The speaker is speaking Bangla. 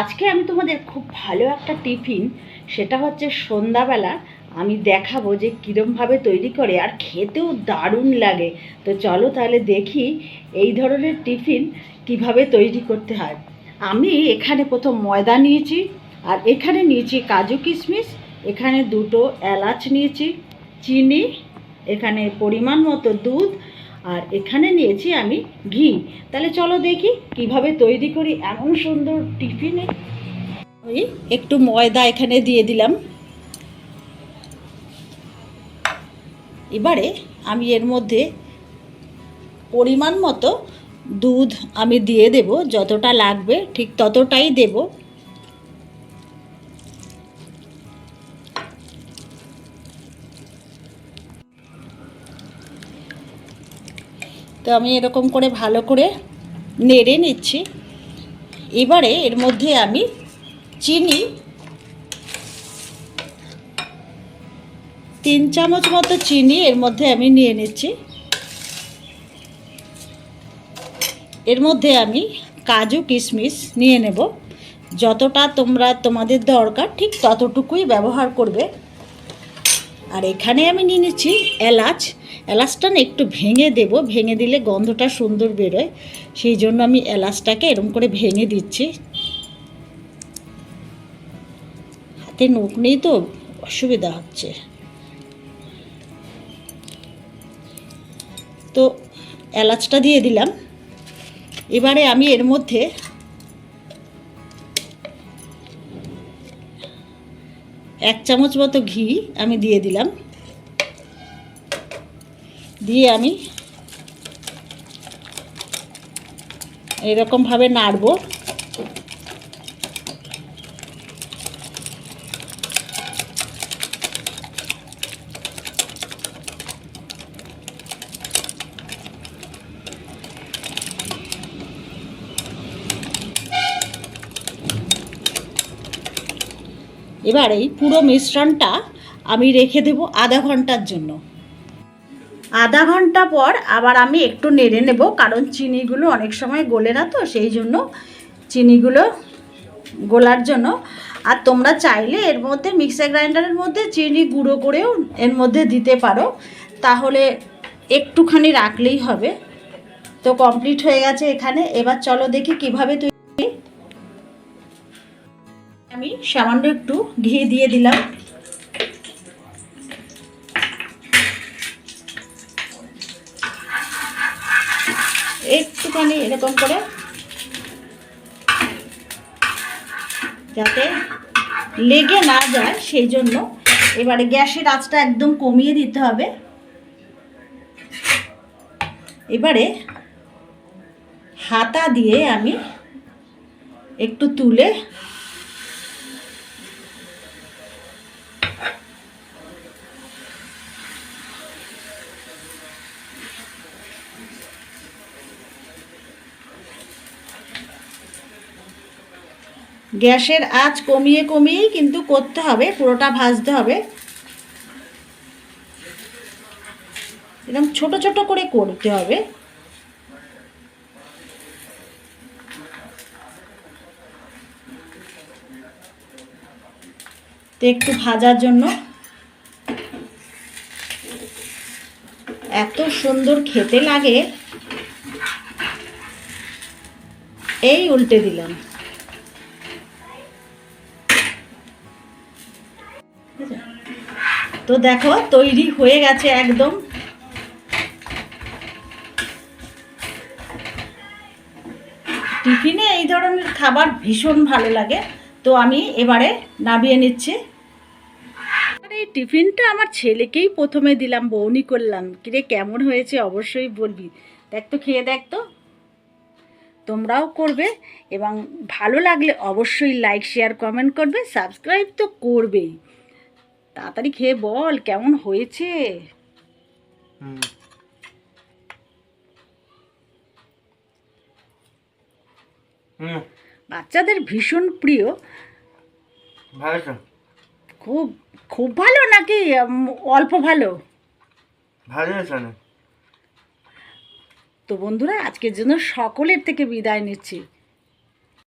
আজকে আমি তোমাদের খুব ভালো একটা টিফিন, সেটা হচ্ছে সন্ধ্যাবেলা আমি দেখাবো যে কীরমভাবে তৈরি করে আর খেতেও দারুণ লাগে। তো চলো তাহলে দেখি এই ধরনের টিফিন কীভাবে তৈরি করতে হয়। আমি এখানে প্রথম ময়দা নিয়েছি, আর এখানে নিয়েছি কাজু কিশমিশ, এখানে দুটো এলাচ নিয়েছি, চিনি, এখানে পরিমাণ মতো দুধ আর এখানে নিয়েছি আমি ঘি। তাহলে চলো দেখি কীভাবে তৈরি করি এমন সুন্দর টিফিনে। ওই একটু ময়দা এখানে দিয়ে দিলাম। এবারে আমি এর মধ্যে পরিমাণ মতো দুধ আমি দিয়ে দেব, যতটা লাগবে ঠিক ততটাই দেব। তো আমি এরকম করে ভালো করে নেড়ে নিচ্ছি। এবারে এর মধ্যে আমি চিনি তিন চামচ মতো চিনি এর মধ্যে আমি নিয়ে নিচ্ছি। এর মধ্যে আমি কাজু কিশমিশ নিয়ে নেব। যতটা তোমরা তোমাদের দরকার ঠিক ততটুকুই ব্যবহার করবে। আর এখানে আমি নিয়ে নিচ্ছি এলাচ। এলাচটা না একটু ভেঙে দেব। ভেঙে দিলে গন্ধটা সুন্দর বেরোয়। সেই জন্য আমি এলাচটাকে এরম করে ভেঙে দিচ্ছি। হাতে নোখ নেই তো, অসুবিধা হচ্ছে। তো এলাচটা দিয়ে দিলাম। এবারে আমি এর মধ্যে এক চামচ মতো ঘি আমি দিয়ে দিলাম। দিয়ে আমি এরকমভাবে নাড়বো। এবার এই পুরো মিশ্রণটা আমি রেখে দেব আধা ঘণ্টার জন্য। আধা ঘণ্টা পর আবার আমি একটু নেড়ে নেব, কারণ চিনিগুলো অনেক সময় গলে না তো, সেই জন্য চিনিগুলো গোলার জন্য। আর তোমরা চাইলে এর মধ্যে মিক্সার গ্রাইন্ডারের মধ্যে চিনি গুঁড়ো করেও এর মধ্যে দিতে পারো। তাহলে একটুখানি রাখলেই হবে। তো কমপ্লিট হয়ে গেছে এখানে। এবার চলো দেখি কীভাবে তুই আমি সামান্য একটু ঘি দিয়ে দিলাম। একটুখানি এরকম করে যাতে লেগে না যায়, সেই জন্য এবারে গ্যাসের আঁচটা একদম কমিয়ে দিতে হবে। এবারে হাতা দিয়ে আমি একটু তুলে গ্যাসের আঁচ কমিয়ে কমিয়েই কিন্তু করতে হবে, পুরোটা ভাজতে হবে। এরকম ছোট ছোট করে করতে হবে। তো একটু ভাজার জন্য। এত সুন্দর খেতে লাগে। এই উল্টে দিলাম। তো দেখো, তৈরি হয়ে গেছে একদম। টিফিনে এই ধরনের খাবার ভীষণ ভালো লাগে। তো আমি এবারে নামিয়ে নিচ্ছি। এই টিফিনটা আমার ছেলেকেই প্রথমে দিলাম, বৌনি করলাম। কিরে, কেমন হয়েছে অবশ্যই বলবি। দেখ তো, খেয়ে দেখ তো। তোমরাও করবে এবং ভালো লাগলে অবশ্যই লাইক শেয়ার কমেন্ট করবে। সাবস্ক্রাইব তো করবেই। তাড়াতাড়ি খেয়ে বল কেমন হয়েছে? হুম। বাচ্চাদের ভীষণ প্রিয়। খুব খুব ভালো নাকি? অল্প ভালো? ভালো তো বন্ধুরা আজকের জন্য সকলের থেকে বিদায় নিচ্ছি।